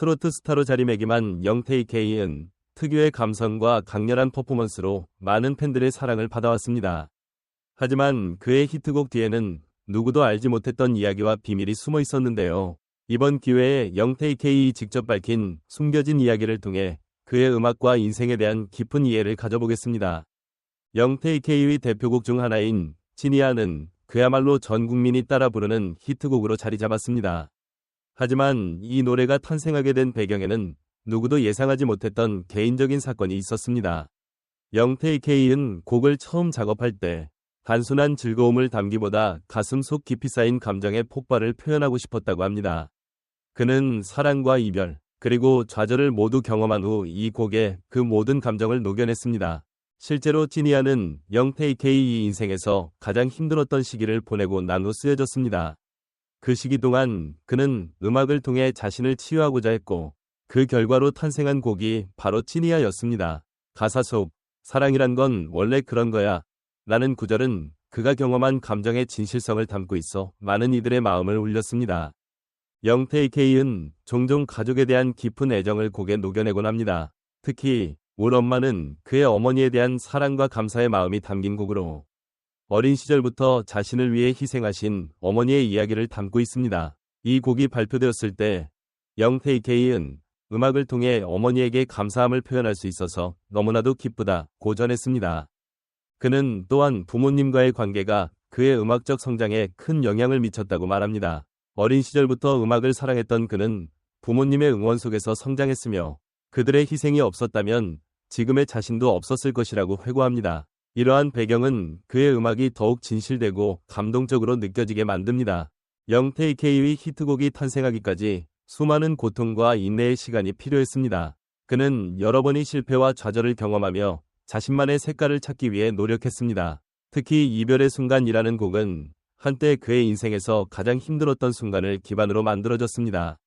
트로트 스타로 자리매김한 영태이 K은 특유의 감성과 강렬한 퍼포먼스로 많은 팬들의 사랑을 받아왔습니다. 하지만 그의 히트곡 뒤에는 누구도 알지 못했던 이야기와 비밀이 숨어 있었는데요. 이번 기회에 영태이 K이 직접 밝힌 숨겨진 이야기를 통해 그의 음악과 인생에 대한 깊은 이해를 가져보겠습니다. 영태이 K의 대표곡 중 하나인 지니아는 그야말로 전 국민이 따라 부르는 히트곡으로 자리 잡았습니다. 하지만 이 노래가 탄생하게 된 배경에는 누구도 예상하지 못했던 개인적인 사건이 있었습니다. 영태이 K는 곡을 처음 작업할 때 단순한 즐거움을 담기보다 가슴 속 깊이 쌓인 감정의 폭발을 표현하고 싶었다고 합니다. 그는 사랑과 이별, 그리고 좌절을 모두 경험한 후 이 곡에 그 모든 감정을 녹여냈습니다. 실제로 지니아는 영태이 K의 인생에서 가장 힘들었던 시기를 보내고 난 후 쓰여졌습니다. 그 시기 동안 그는 음악을 통해 자신을 치유하고자 했고 그 결과로 탄생한 곡이 바로 찌니아였습니다. 가사 속 사랑이란 건 원래 그런 거야 라는 구절은 그가 경험한 감정의 진실성을 담고 있어 많은 이들의 마음을 울렸습니다. 영태이 K은 종종 가족에 대한 깊은 애정을 곡에 녹여내곤 합니다. 특히 울 엄마는 그의 어머니에 대한 사랑과 감사의 마음이 담긴 곡으로 어린 시절부터 자신을 위해 희생하신 어머니의 이야기를 담고 있습니다. 이 곡이 발표되었을 때 영태이 K은 음악을 통해 어머니에게 감사함을 표현할 수 있어서 너무나도 기쁘다 고전했습니다. 그는 또한 부모님과의 관계가 그의 음악적 성장에 큰 영향을 미쳤다고 말합니다. 어린 시절부터 음악을 사랑했던 그는 부모님의 응원 속에서 성장했으며 그들의 희생이 없었다면 지금의 자신도 없었을 것이라고 회고합니다. 이러한 배경은 그의 음악이 더욱 진실되고 감동적으로 느껴지게 만듭니다. 영태이 K의 히트곡이 탄생하기까지 수많은 고통과 인내의 시간이 필요했습니다. 그는 여러 번의 실패와 좌절을 경험하며 자신만의 색깔을 찾기 위해 노력했습니다. 특히 이별의 순간이라는 곡은 한때 그의 인생에서 가장 힘들었던 순간을 기반으로 만들어졌습니다.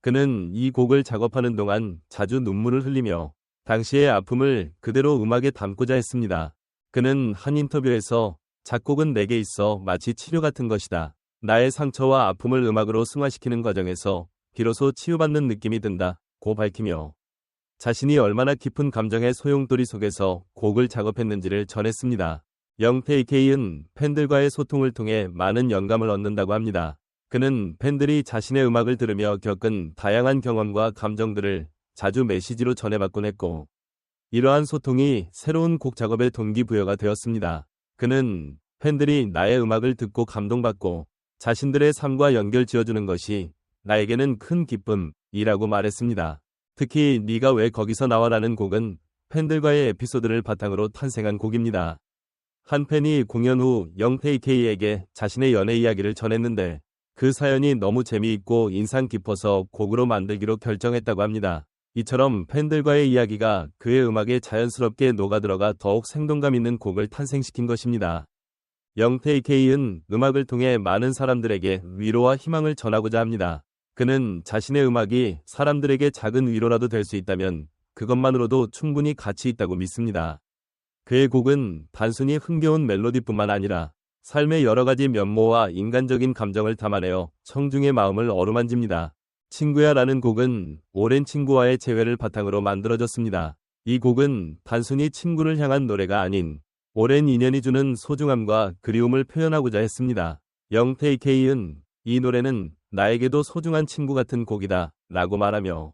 그는 이 곡을 작업하는 동안 자주 눈물을 흘리며 당시의 아픔을 그대로 음악에 담고자 했습니다. 그는 한 인터뷰에서 작곡은 내게 있어 마치 치료 같은 것이다. 나의 상처와 아픔을 음악으로 승화시키는 과정에서 비로소 치유받는 느낌이 든다. 고 밝히며 자신이 얼마나 깊은 감정의 소용돌이 속에서 곡을 작업했는지를 전했습니다. 영태이 K은 팬들과의 소통을 통해 많은 영감을 얻는다고 합니다. 그는 팬들이 자신의 음악을 들으며 겪은 다양한 경험과 감정들을 자주 메시지로 전해받곤 했고, 이러한 소통이 새로운 곡 작업의 동기부여가 되었습니다. 그는 팬들이 나의 음악을 듣고 감동받고 자신들의 삶과 연결 지어주는 것이 나에게는 큰 기쁨이라고 말했습니다. 특히 네가 왜 거기서 나와라는 곡은 팬들과의 에피소드를 바탕으로 탄생한 곡입니다. 한 팬이 공연 후 영태이 K에게 자신의 연애 이야기를 전했는데 그 사연이 너무 재미있고 인상 깊어서 곡으로 만들기로 결정했다고 합니다. 이처럼 팬들과의 이야기가 그의 음악에 자연스럽게 녹아들어가 더욱 생동감 있는 곡을 탄생시킨 것입니다. 영태이 K은 음악을 통해 많은 사람들에게 위로와 희망을 전하고자 합니다. 그는 자신의 음악이 사람들에게 작은 위로라도 될 수 있다면 그것만으로도 충분히 가치 있다고 믿습니다. 그의 곡은 단순히 흥겨운 멜로디뿐만 아니라 삶의 여러 가지 면모와 인간적인 감정을 담아내어 청중의 마음을 어루만집니다. 친구야 라는 곡은 오랜 친구와의 재회를 바탕으로 만들어졌습니다. 이 곡은 단순히 친구를 향한 노래가 아닌 오랜 인연이 주는 소중함과 그리움을 표현하고자 했습니다. 영태이 K은 이 노래는 나에게도 소중한 친구 같은 곡이다 라고 말하며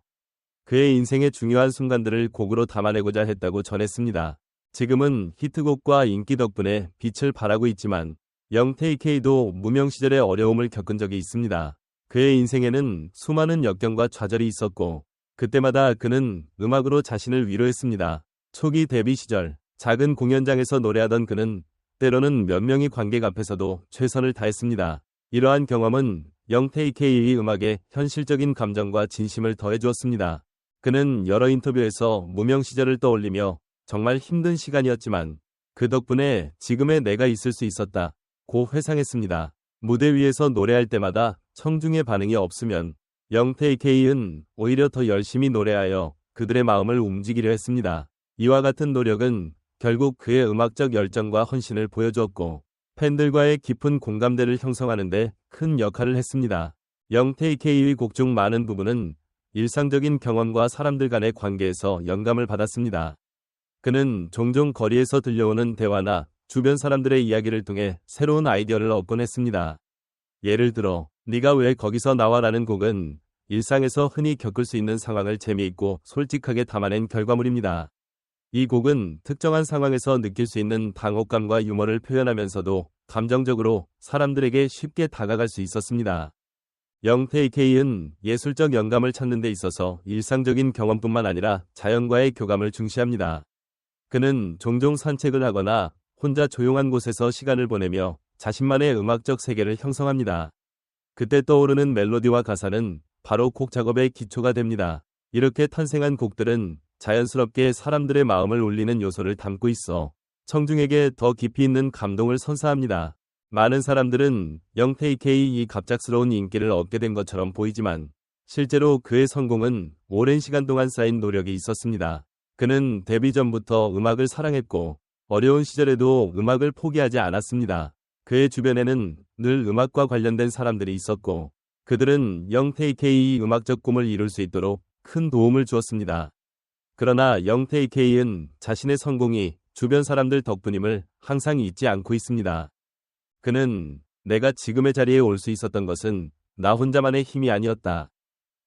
그의 인생의 중요한 순간들을 곡으로 담아내고자 했다고 전했습니다. 지금은 히트곡과 인기 덕분에 빛을 발하고 있지만 영태이 K도 무명 시절의 어려움을 겪은 적이 있습니다. 그의 인생에는 수많은 역경과 좌절이 있었고 그때마다 그는 음악으로 자신을 위로했습니다. 초기 데뷔 시절 작은 공연장에서 노래하던 그는 때로는 몇 명의 관객 앞에서도 최선을 다했습니다. 이러한 경험은 영태이 K의 음악에 현실적인 감정과 진심을 더해주었습니다. 그는 여러 인터뷰에서 무명 시절을 떠올리며 정말 힘든 시간이었지만 그 덕분에 지금의 내가 있을 수 있었다. 고 회상했습니다. 무대 위에서 노래할 때마다 청중의 반응이 없으면 영태이 K은 오히려 더 열심히 노래하여 그들의 마음을 움직이려 했습니다. 이와 같은 노력은 결국 그의 음악적 열정과 헌신을 보여주었고 팬들과의 깊은 공감대를 형성하는 데 큰 역할을 했습니다. 영태이 K의 곡 중 많은 부분은 일상적인 경험과 사람들 간의 관계에서 영감을 받았습니다. 그는 종종 거리에서 들려오는 대화나 주변 사람들의 이야기를 통해 새로운 아이디어를 얻곤 했습니다. 예를 들어 네가 왜 거기서 나와라는 곡은 일상에서 흔히 겪을 수 있는 상황을 재미있고 솔직하게 담아낸 결과물입니다. 이 곡은 특정한 상황에서 느낄 수 있는 당혹감과 유머를 표현하면서도 감정적으로 사람들에게 쉽게 다가갈 수 있었습니다. 영테이케이은 예술적 영감을 찾는 데 있어서 일상적인 경험뿐만 아니라 자연과의 교감을 중시합니다. 그는 종종 산책을 하거나 혼자 조용한 곳에서 시간을 보내며 자신만의 음악적 세계를 형성합니다. 그때 떠오르는 멜로디와 가사는 바로 곡 작업의 기초가 됩니다. 이렇게 탄생한 곡들은 자연스럽게 사람들의 마음을 울리는 요소를 담고 있어 청중에게 더 깊이 있는 감동을 선사합니다. 많은 사람들은 영테이케이 이 갑작스러운 인기를 얻게 된 것처럼 보이지만 실제로 그의 성공은 오랜 시간 동안 쌓인 노력이 있었습니다. 그는 데뷔 전부터 음악을 사랑했고 어려운 시절에도 음악을 포기하지 않았습니다. 그의 주변에는 늘 음악과 관련된 사람들이 있었고 그들은 영테이케이 음악적 꿈을 이룰 수 있도록 큰 도움을 주었습니다. 그러나 영테이케이은 자신의 성공이 주변 사람들 덕분임을 항상 잊지 않고 있습니다. 그는 내가 지금의 자리에 올 수 있었던 것은 나 혼자만의 힘이 아니었다.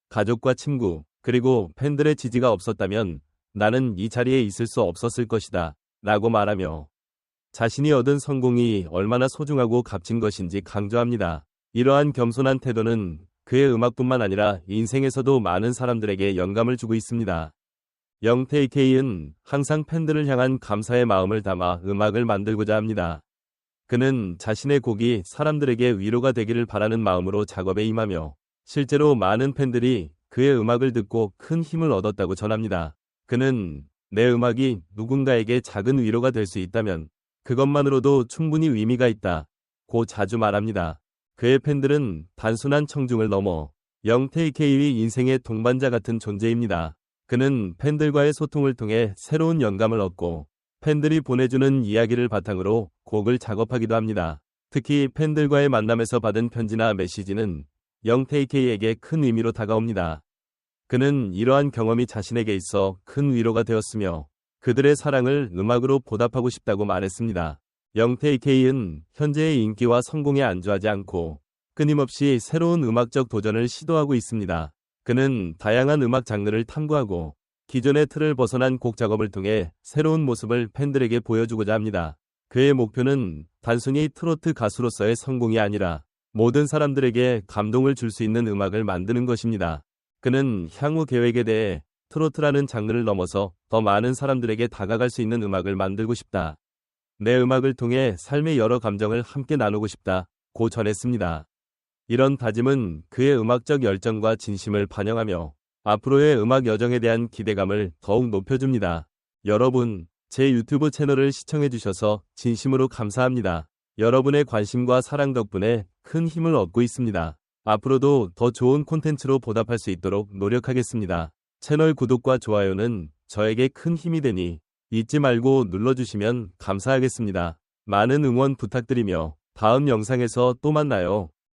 가족과 친구, 그리고 팬들의 지지가 없었다면 나는 이 자리에 있을 수 없었을 것이다. 라고 말하며 자신이 얻은 성공이 얼마나 소중하고 값진 것인지 강조합니다. 이러한 겸손한 태도는 그의 음악뿐만 아니라 인생에서도 많은 사람들에게 영감을 주고 있습니다. 영테이케이은 항상 팬들을 향한 감사의 마음을 담아 음악을 만들고자 합니다. 그는 자신의 곡이 사람들에게 위로가 되기를 바라는 마음으로 작업에 임하며 실제로 많은 팬들이 그의 음악을 듣고 큰 힘을 얻었다고 전합니다. 그는 내 음악이 누군가에게 작은 위로가 될 수 있다면 그것만으로도 충분히 의미가 있다. 고 자주 말합니다. 그의 팬들은 단순한 청중을 넘어 영테이케이의 인생의 동반자 같은 존재입니다. 그는 팬들과의 소통을 통해 새로운 영감을 얻고 팬들이 보내주는 이야기를 바탕으로 곡을 작업하기도 합니다. 특히 팬들과의 만남에서 받은 편지나 메시지는 영테이케이에게 큰 의미로 다가옵니다. 그는 이러한 경험이 자신에게 있어 큰 위로가 되었으며 그들의 사랑을 음악으로 보답하고 싶다고 말했습니다. 영테이케이은 현재의 인기와 성공에 안주하지 않고 끊임없이 새로운 음악적 도전을 시도하고 있습니다. 그는 다양한 음악 장르를 탐구하고 기존의 틀을 벗어난 곡 작업을 통해 새로운 모습을 팬들에게 보여주고자 합니다. 그의 목표는 단순히 트로트 가수로서의 성공이 아니라 모든 사람들에게 감동을 줄 수 있는 음악을 만드는 것입니다. 그는 향후 계획에 대해 트로트라는 장르를 넘어서 더 많은 사람들에게 다가갈 수 있는 음악을 만들고 싶다. 내 음악을 통해 삶의 여러 감정을 함께 나누고 싶다. 고 전했습니다. 이런 다짐은 그의 음악적 열정과 진심을 반영하며 앞으로의 음악 여정에 대한 기대감을 더욱 높여줍니다. 여러분, 제 유튜브 채널을 시청해주셔서 진심으로 감사합니다. 여러분의 관심과 사랑 덕분에 큰 힘을 얻고 있습니다. 앞으로도 더 좋은 콘텐츠로 보답할 수 있도록 노력하겠습니다. 채널 구독과 좋아요는 저에게 큰 힘이 되니 잊지 말고 눌러주시면 감사하겠습니다. 많은 응원 부탁드리며 다음 영상에서 또 만나요.